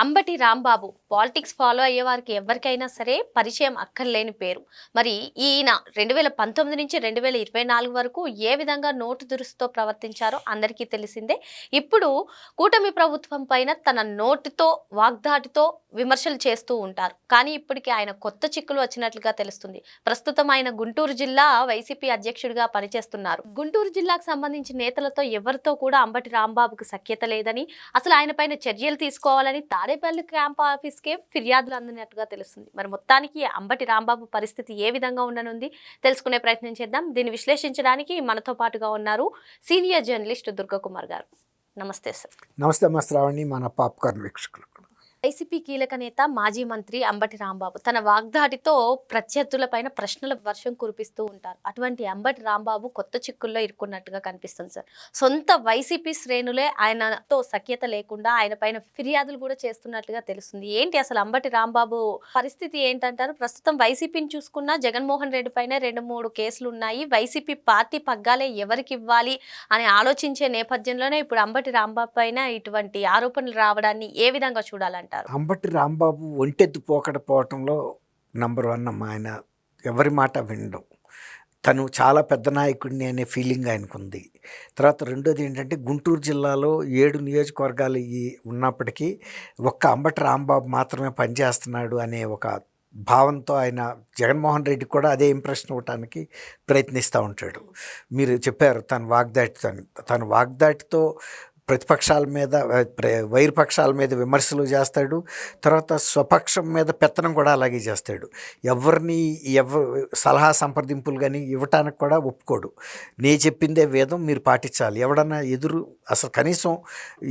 Ambati Rambabu politics follow అయ్యే వారికి ఎవరికైనా సరే పరిచయం అక్కర్లేని పేరు. మరి ఈయన రెండు వేల పంతొమ్మిది నుంచి రెండు వేల ఇరవై నాలుగు వరకు ఏ విధంగా నోటు దురుసుతో ప్రవర్తించారో అందరికీ తెలిసిందే. ఇప్పుడు కూటమి ప్రభుత్వం పైన తన నోటితో వాగ్దాటితో విమర్శలు చేస్తూ ఉంటారు. కానీ ఇప్పటికీ ఆయన కొత్త చిక్కులు వచ్చినట్లుగా తెలుస్తుంది. ప్రస్తుతం ఆయన గుంటూరు జిల్లా వైసీపీ అధ్యక్షుడిగా పనిచేస్తున్నారు. గుంటూరు జిల్లాకు సంబంధించిన నేతలతో ఎవరితో కూడా అంబటి రాంబాబుకు సఖ్యత లేదని అసలు ఆయన పైన చర్యలు తీసుకోవాలని తాడేపల్లి క్యాంప్ ఆఫీస్కే ఫిర్యాదులు అందినట్టుగా తెలుస్తుంది. మరి మొత్తానికి అంబటి రాంబాబు పరిస్థితి ఏ విధంగా ఉండనుంది తెలుసుకునే ప్రయత్నం చేద్దాం. దీన్ని విశ్లేషించడానికి మనతో పాటుగా ఉన్నారు సీనియర్ జర్నలిస్ట్ దుర్గకుమార్ గారు. నమస్తే సార్. నమస్తే అమ్మ శ్రావణి మన పాప్కార్న్ వీక్షకులు వైసీపీ కీలక నేత మాజీ మంత్రి అంబటి రాంబాబు తన వాగ్దాటితో ప్రత్యర్థులపైన ప్రశ్నల వర్షం కురిపిస్తూ ఉంటారు. అటువంటి అంబటి రాంబాబు కొత్త చిక్కుల్లో ఇరుక్కున్నట్టుగా కనిపిస్తుంది సార్. సొంత వైసీపీ శ్రేణులే ఆయనతో సఖ్యత లేకుండా ఆయన పైన ఫిర్యాదులు కూడా చేస్తున్నట్లుగా తెలుస్తుంది. ఏంటి అసలు అంబటి రాంబాబు పరిస్థితి ఏంటంటారు? ప్రస్తుతం వైసీపీని చూసుకున్నా జగన్మోహన్ రెడ్డి పైన రెండు మూడు కేసులు ఉన్నాయి. వైసీపీ పార్టీ పగ్గాలే ఎవరికి ఇవ్వాలి అని ఆలోచించే నేపథ్యంలోనే ఇప్పుడు అంబటి రాంబాబు పైన ఇటువంటి ఆరోపణలు రావడాన్ని ఏ విధంగా చూడాలంటే అంటారు. అంబటి రాంబాబు ఒంటెద్దు పోకడ పోవటంలో నంబర్ వన్ అమ్మ. ఆయన ఎవరి మాట వినడం. తను చాలా పెద్ద నాయకుడిని అనే ఫీలింగ్ ఆయనకుంది. తర్వాత రెండోది ఏంటంటే గుంటూరు జిల్లాలో ఏడు నియోజకవర్గాలు ఈ ఉన్నప్పటికీ ఒక్క అంబటి రాంబాబు మాత్రమే పనిచేస్తున్నాడు అనే ఒక భావంతో ఆయన జగన్మోహన్ రెడ్డి కూడా అదే ఇంప్రెషన్ ఇవ్వటానికి ప్రయత్నిస్తూ ఉంటాడు. మీరు చెప్పారు తన వాగ్దాటితో తన వాగ్దాటితో ప్రతిపక్షాల మీద వైర్పక్షాల వైరుపక్షాల మీద విమర్శలు చేస్తాడు. తర్వాత స్వపక్షం మీద పెత్తనం కూడా అలాగే చేస్తాడు. ఎవరిని ఎవ సలహా సంప్రదింపులు కానీ ఇవ్వటానికి కూడా ఒప్పుకోడు. నే చెప్పిందే వేదం మీరు పాటించాలి. ఎవడన్నా ఎదురు అసలు కనీసం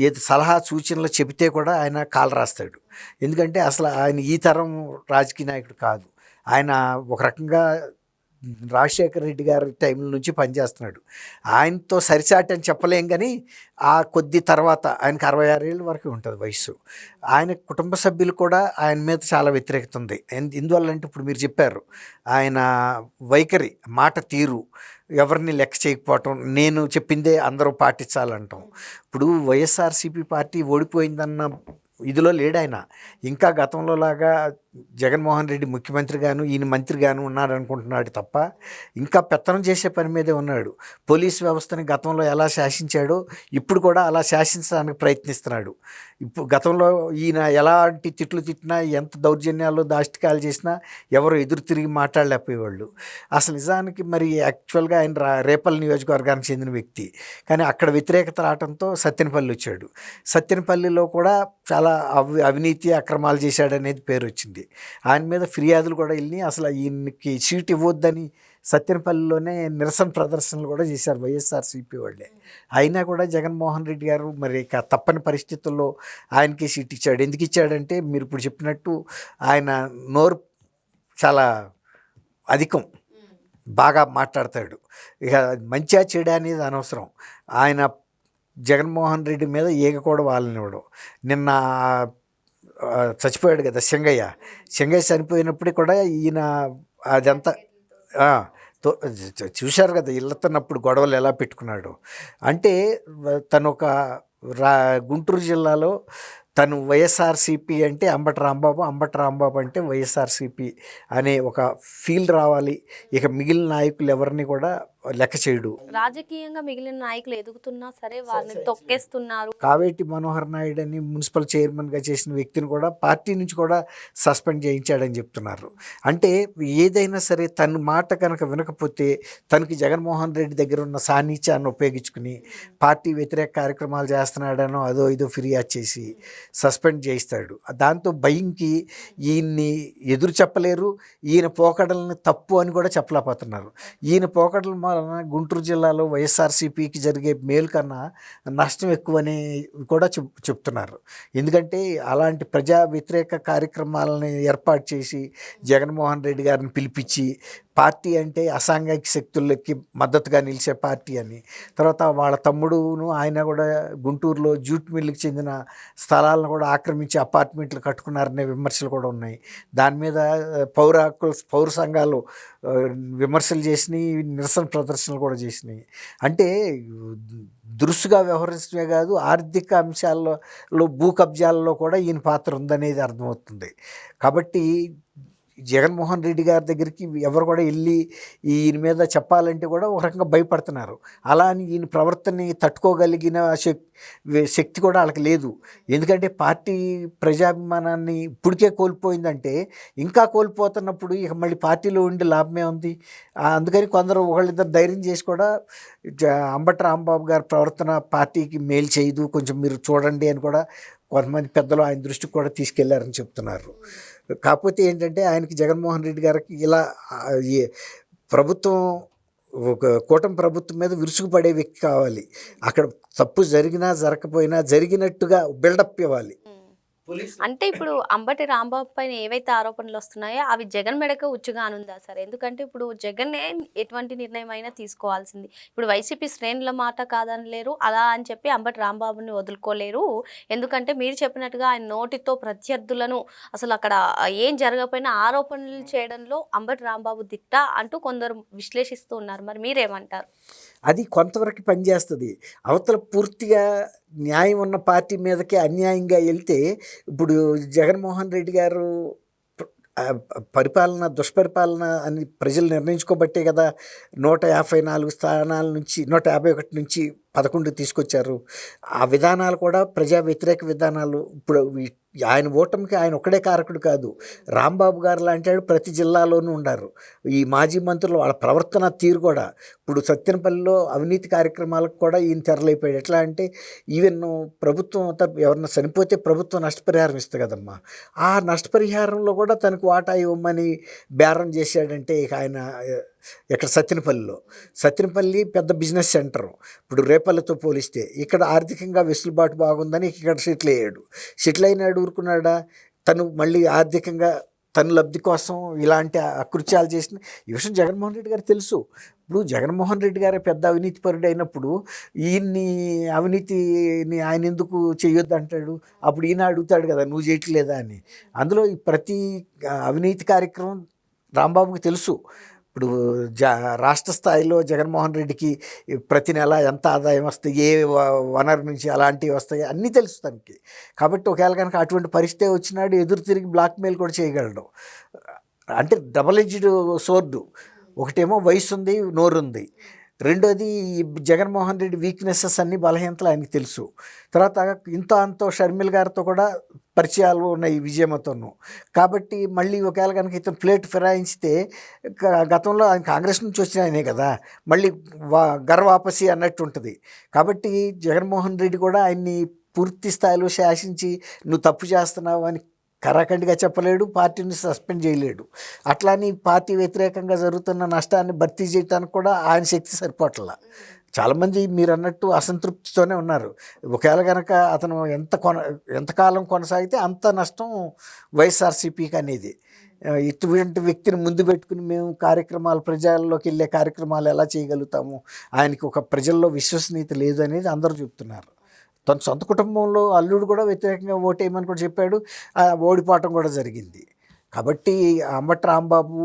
ఏది సలహా సూచనలు చెబితే కూడా ఆయన కాలు రాస్తాడు. ఎందుకంటే అసలు ఆయన ఈ తరం రాజకీయ నాయకుడు కాదు. ఆయన ఒక రకంగా రాజశేఖర రెడ్డి గారి టైం నుంచి పనిచేస్తున్నాడు. ఆయనతో సరిసాటి అని చెప్పలేం కానీ ఆ కొద్ది తర్వాత ఆయనకు అరవై ఆరు ఏళ్ళ వరకు ఉంటుంది వయసు ఆయన కుటుంబ సభ్యులు కూడా ఆయన మీద చాలా వ్యతిరేకత ఉంది. ఎందు- ఎందువల్లంటే ఇప్పుడు మీరు చెప్పారు ఆయన వైఖరి మాట తీరు ఎవరిని లెక్క చేయకపోవటం నేను చెప్పిందే అందరూ పాటించాలంటాం. ఇప్పుడు వైఎస్ఆర్సీపీ పార్టీ ఓడిపోయిందన్న ఇదిలో లేడాయన. ఇంకా గతంలో లాగా జగన్మోహన్ రెడ్డి ముఖ్యమంత్రిగాను ఈయన మంత్రిగాను ఉన్నాడు అనుకుంటున్నాడు తప్ప ఇంకా పెత్తనం చేసే పని మీదే ఉన్నాడు. పోలీస్ వ్యవస్థని గతంలో ఎలా శాసించాడో ఇప్పుడు కూడా అలా శాసించడానికి ప్రయత్నిస్తున్నాడు. ఇప్పుడు గతంలో ఈయన ఎలాంటి తిట్లు తిట్టినా ఎంత దౌర్జన్యాలు దాష్టికాలు చేసినా ఎవరు ఎదురు తిరిగి మాట్లాడలేకపోయేవాళ్ళు. అసలు నిజానికి మరి యాక్చువల్గా ఆయన రా రేపల్లి నియోజకవర్గానికి చెందిన వ్యక్తి. కానీ అక్కడ వ్యతిరేకత రావడంతో సత్యనపల్లి వచ్చాడు. సత్యనపల్లిలో కూడా చాలా అవి అవినీతి అక్రమాలు చేశాడనేది పేరు వచ్చింది ఆయన మీద ఫిర్యాదులు కూడా వెళ్ళి అసలు ఈయనకి సీట్ ఇవ్వద్దని సత్యనపల్లిలోనే నిరసన ప్రదర్శనలు కూడా చేశారు వైఎస్ఆర్సీపీ వాళ్ళే. అయినా కూడా జగన్మోహన్ రెడ్డి గారు మరి ఇక తప్పని పరిస్థితుల్లో ఆయనకి సీట్ ఇచ్చాడు. ఎందుకు ఇచ్చాడంటే మీరు ఇప్పుడు చెప్పినట్టు ఆయన నోరు చాలా అధికం. బాగా మాట్లాడతాడు. ఇక మంచిగా చెడు అనేది అనవసరం. ఆయన జగన్మోహన్ రెడ్డి మీద ఈగ కూడా వాళ్ళనివ్వడం నిన్న చచ్చిపోయాడు కదా సింగయ్య సింగయ్య చనిపోయినప్పుడు కూడా ఈయన అదంతా తో- చూశారు కదా ఇళ్ళతున్నప్పుడు గొడవలు ఎలా పెట్టుకున్నాడు. అంటే తను ఒక రా గుంటూరు జిల్లాలో తను వైఎస్ఆర్సీపీ అంటే అంబటి రాంబాబు అంబటి రాంబాబు అంటే వైఎస్ఆర్సీపీ అనే ఒక ఫీల్ రావాలి. ఇక మిగిలిన నాయకులు ఎవరిని కూడా లెక్క చేయడు. రాజకీయంగా మిగిలిన నాయకులు ఎదుగుతున్నా సరే వారిని తొక్కేస్తున్నారు. కావేటి మనోహర్ నాయుడు అని మున్సిపల్ చైర్మన్గా చేసిన వ్యక్తిని కూడా పార్టీ నుంచి కూడా సస్పెండ్ చేయించాడని చెప్తున్నారు. అంటే ఏదైనా సరే తన మాట కనుక వినకపోతే తనకి జగన్మోహన్ రెడ్డి దగ్గర ఉన్న సాన్నిధ్యాన్ని ఉపయోగించుకుని పార్టీ వ్యతిరేక కార్యక్రమాలు చేస్తున్నాడనో అదో ఇదో ఫిర్యాదు చేసి సస్పెండ్ చేయిస్తాడు. దాంతో భయంకి ఈయన్ని ఎదురు చెప్పలేరు ఈయన పోకడల్ని తప్పు అని కూడా చెప్పలేకపోతున్నారు. ఈయన పోకడల వలన గుంటూరు జిల్లాలో వైఎస్ఆర్సీపీకి జరిగే మేలు కన్నా నష్టం ఎక్కువని కూడా చెప్ చెప్తున్నారు. ఎందుకంటే అలాంటి ప్రజా వ్యతిరేక కార్యక్రమాలని ఏర్పాటు చేసి జగన్మోహన్ రెడ్డి గారిని పిలిపించి పార్టీ అంటే అసాంఘిక శక్తులకి మద్దతుగా నిలిచే పార్టీ అని. తర్వాత వాళ్ళ తమ్ముడును ఆయన కూడా గుంటూరులో జూట్ మిల్లుకి చెందిన స్థలాలను కూడా ఆక్రమించి అపార్ట్మెంట్లు కట్టుకున్నారనే విమర్శలు కూడా ఉన్నాయి. దాని మీద పౌర హక్కుల పౌర సంఘాలు విమర్శలు చేసినాయి నిరసన ప్రదర్శనలు కూడా చేసినాయి. అంటే దురుసుగా వ్యవహరించడమే కాదు ఆర్థిక అంశాల్లో భూ కబ్జాలలో కూడా ఈయన పాత్ర ఉందనేది అర్థమవుతుంది. కాబట్టి జగన్మోహన్ రెడ్డి గారి దగ్గరికి ఎవరు కూడా వెళ్ళి ఈయన మీద చెప్పాలంటే కూడా ఒక రకంగా భయపడుతున్నారు. అలా అని ఈయన ప్రవర్తనని తట్టుకోగలిగిన శక్ శక్తి కూడా వాళ్ళకి లేదు. ఎందుకంటే పార్టీ ప్రజాభిమానాన్ని ఇప్పటికే కోల్పోయిందంటే ఇంకా కోల్పోతున్నప్పుడు ఇక మళ్ళీ పార్టీలో ఉండి లాభమే ఉంది. అందుకని కొందరు ఒకళ్ళిద్దరు ధైర్యం చేసి కూడా జ- రాంబాబు గారి ప్రవర్తన పార్టీకి మేలు చేయదు. కొంచెం మీరు చూడండి అని కూడా కొంతమంది పెద్దలు ఆయన దృష్టికి కూడా తీసుకెళ్ళారని చెప్తున్నారు. కాకపోతే ఏంటంటే ఆయనకి జగన్మోహన్ రెడ్డి గారికి ఇలా ఈ ప్రభుత్వం ఒక కూటమి ప్రభుత్వం మీద విరుచుకుపడే వ్యక్తి కావాలి. అక్కడ తప్పు జరిగినా జరగకపోయినా జరిగినట్టుగా బిల్డప్ ఇవ్వాలి. అంటే ఇప్పుడు అంబటి రాంబాబు పైన ఏవైతే ఆరోపణలు వస్తున్నాయో అవి జగన్ మెడకు ఉచ్చుగా అనుందా సార్? ఎందుకంటే ఇప్పుడు జగన్నే ఎటువంటి నిర్ణయం అయినా తీసుకోవాల్సింది. ఇప్పుడు వైసీపీ శ్రేణుల మాట కాదనలేరు అలా అని చెప్పి అంబటి రాంబాబుని వదులుకోలేరు. ఎందుకంటే మీరు చెప్పినట్టుగా ఆయన నోటితో ప్రత్యర్థులను అసలు అక్కడ ఏం జరగకపోయినా ఆరోపణలు చేయడంలో అంబటి రాంబాబు దిట్ట అంటూ కొందరు విశ్లేషిస్తూ ఉన్నారు. మరి మీరేమంటారు? అది కొంతవరకు పనిచేస్తుంది. అవతల పూర్తిగా న్యాయం ఉన్న పార్టీ మీదకి అన్యాయంగా వెళ్తే ఇప్పుడు జగన్మోహన్ రెడ్డి గారు పరిపాలన దుష్పరిపాలన అని ప్రజలు నిర్ణయించుకోబట్టే కదా నూట యాభై నాలుగు స్థానాల నుంచి నూట యాభై ఒకటి నుంచి పదకొండు తీసుకొచ్చారు. ఆ విధానాలు కూడా ప్రజా వ్యతిరేక విధానాలు. ఇప్పుడు ఆయన ఓటమికి ఆయన ఒక్కడే కారకుడు కాదు. రాంబాబు గారు లాంటి వాడు ప్రతి జిల్లాలోనూ ఉన్నారు. ఈ మాజీ మంత్రులు వాళ్ళ ప్రవర్తన తీరు కూడా. ఇప్పుడు సత్యనపల్లిలో అవినీతి కార్యక్రమాలకు కూడా ఈయన తెరలైపోయాడు ఎట్లా అంటే ఈవెన్ ప్రభుత్వం ఎవరన్నా చనిపోతే ప్రభుత్వం నష్టపరిహారం ఇస్తుంది కదమ్మా. ఆ నష్టపరిహారంలో కూడా తనకు వాటా ఇవ్వమని బేరం చేశాడంటే ఇక ఆయన ఇక్కడ సత్తినపల్లిలో సత్తినపల్లి పెద్ద బిజినెస్ సెంటర్. ఇప్పుడు రేపల్లెతో పోలిస్తే ఇక్కడ ఆర్థికంగా వెసులుబాటు బాగుందని ఇక్కడ సెటిల్ అయ్యాడు. సెటిల్ అయినాడు ఊరుకున్నాడా? తను మళ్ళీ ఆర్థికంగా తన లబ్ధి కోసం ఇలాంటి అకృత్యాలు చేసిన ఈ విషయం జగన్మోహన్ రెడ్డి గారు తెలుసు. ఇప్పుడు జగన్మోహన్ రెడ్డి గారే పెద్ద అవినీతి పరుడు అయినప్పుడు ఈయన్ని అవినీతిని ఆయన ఎందుకు చేయొద్దు అంటాడు? అప్పుడు ఈయన అడుగుతాడు కదా నువ్వు చేయట్లేదా? అని. అందులో ప్రతి అవినీతి కార్యక్రమం రాంబాబుకి తెలుసు. ఇప్పుడు జ రాష్ట్ర స్థాయిలో జగన్మోహన్ రెడ్డికి ప్రతి నెల ఎంత ఆదాయం వస్తాయి ఏ వ- వనరు నుంచి అలాంటివి వస్తాయి అన్నీ తెలుసు తనకి. కాబట్టి ఒకవేళ కనుక అటువంటి పరిస్థితి వచ్చినాడు ఎదురు తిరిగి బ్లాక్మెయిల్ కూడా చేయగలడు. అంటే డబల్ ఎడ్జ్డ్ సోర్డు. ఒకటేమో వయసు ఉంది నోరుంది. రెండోది జగన్మోహన్ రెడ్డి వీక్నెసెస్ అన్ని బలహీనతలు ఆయనకి తెలుసు. తర్వాత ఇంత అంతో షర్మిల్ గారితో కూడా పరిచయాలు ఉన్నాయి విజయమతోనూ కాబట్టి మళ్ళీ ఒకవేళ కనుక ఇతను ప్లేట్ ఫిరాయించితే గతంలో ఆయన కాంగ్రెస్ నుంచి వచ్చిన ఆయనే కదా మళ్ళీ వా గర్వాపసి అన్నట్టు ఉంటుంది. కాబట్టి జగన్మోహన్ రెడ్డి కూడా ఆయన్ని పూర్తి స్థాయిలో శాసించి నువ్వు తప్పు చేస్తున్నావు అని కరాఖండిగా చెప్పలేడు పార్టీని సస్పెండ్ చేయలేడు. అట్లాని పార్టీ వ్యతిరేకంగా జరుగుతున్న నష్టాన్ని భర్తీ చేయడానికి కూడా ఆయన శక్తి సరిపోట్ల. చాలామంది మీరు అన్నట్టు అసంతృప్తితోనే ఉన్నారు. ఒకవేళ కనుక అతను ఎంత కొన ఎంతకాలం కొనసాగితే అంత నష్టం వైఎస్ఆర్సీపీకి అనేది. ఇటువంటి వ్యక్తిని ముందు పెట్టుకుని మేము కార్యక్రమాలు ప్రజల్లోకి వెళ్ళే కార్యక్రమాలు ఎలా చేయగలుగుతాము? ఆయనకి ఒక ప్రజల్లో విశ్వసనీయత లేదు అనేది అందరూ చెప్తున్నారు. తన సొంత కుటుంబంలో అల్లుడు కూడా వ్యతిరేకంగా ఓటేయమని కూడా చెప్పాడు. ఓడిపోవటం కూడా జరిగింది. కాబట్టి అంబటి రాంబాబు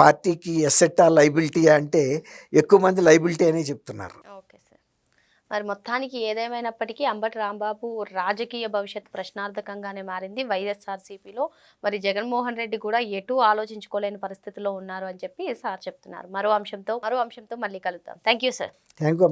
పార్టీకి ఎస్సెట్టా లైబిలిటీ అంటే ఎక్కువ మంది లైబిలిటీ అనే చెప్తున్నారు. Okay sir. మరి మొత్తానికి ఏదేమైనప్పటికీ అంబటి రాంబాబు రాజకీయ భవిష్యత్ ప్రశ్నార్థకంగానే మారింది. వైఎస్ఆర్సీపీలో మరి జగన్మోహన్ రెడ్డి కూడా ఎటు ఆలోచించుకోలేని పరిస్థితిలో ఉన్నారు అని చెప్పి సార్ చెప్తున్నారు. మరో అంశంతో మరో అంశంతో మళ్ళీ కలుద్దాం. Thank you sir thank you.